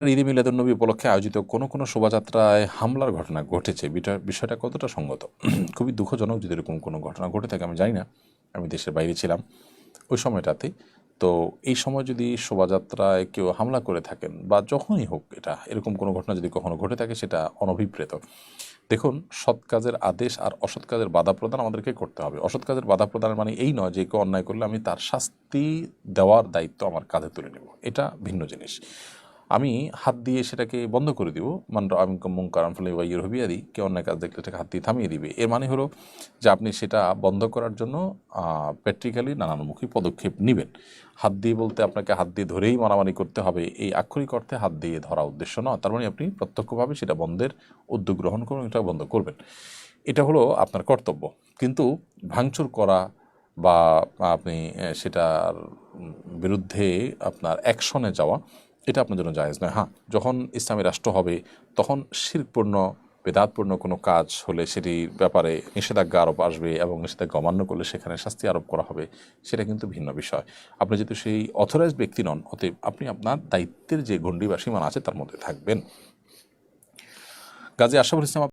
ঈদে মিলাদুন্নবী উপলক্ষে আয়োজিত কোনো কোনো শোভাযাত্রায় হামলার ঘটনা ঘটেছে। বিষয়টা কতটা সঙ্গত? খুবই দুঃখজনক যদি এরকম কোনো ঘটনা ঘটে থাকে, আমি জানি না। আমি দেশের বাইরে ছিলাম ওই সময়টাতে। তো এই সময় যদি শোভাযাত্রায় কেউ হামলা করে থাকেন বা যখনই হোক এটা, এরকম কোনো ঘটনা যদি কখনো ঘটে থাকে, সেটা অনভিপ্রেত। দেখুন, সৎ কাজের আদেশ আর অসৎ কাজের বাধা প্রদান আমাদেরকে করতে হবে। অসৎ কাজের বাধা প্রদানের মানে এই নয় যে কেউ অন্যায় করলে আমি তার শাস্তি দেওয়ার দায়িত্ব আমার কাঁধে তুলে নেব। এটা ভিন্ন জিনিস। আমি হাত দিয়ে সেটাকে বন্ধ করে দিব। মান আমি মুঙ্কারাম ফলে ওয়াইয়ের হবিয়াদি কেউ অন্যায় কাজ দেখলে সেটাকে হাত দিয়ে থামিয়ে দিবে। এর মানে হলো যে আপনি সেটা বন্ধ করার জন্য প্র্যাকটিক্যালি নানানমুখী পদক্ষেপ নেবেন। হাত দিয়ে বলতে আপনাকে হাত দিয়ে ধরেই মারামারি করতে হবে, এই আক্ষরিক অর্থে হাত দিয়ে ধরা উদ্দেশ্য নয়। তার মানে আপনি প্রত্যক্ষভাবে সেটা বন্ধের উদ্যোগ গ্রহণ করুন এটা বন্ধ করবেন। এটা হলো আপনার কর্তব্য। কিন্তু ভাঙচুর করা বা আপনি সেটার বিরুদ্ধে আপনার অ্যাকশনে যাওয়া এটা আপনার জন্য জায়েজ নয়। হ্যাঁ যখন ইসলামী রাষ্ট্র হবে, তখন শিরপূর্ণ বেদাতপূর্ণ কোনো কাজ হলে সেটির ব্যাপারে নিষেধাজ্ঞা আরোপ আসবে এবং নিষেধাজ্ঞা অমান্য করলে সেখানে শাস্তি আরোপ করা হবে, সেটা কিন্তু ভিন্ন বিষয়। আপনি যেহেতু সেই অথরাইজড ব্যক্তি নন, অতএব আপনি আপনার দায়িত্বের যে গণ্ডি বা সীমানা আছে তার মধ্যে থাকবেন। গাজী আশাফুল ইসলাম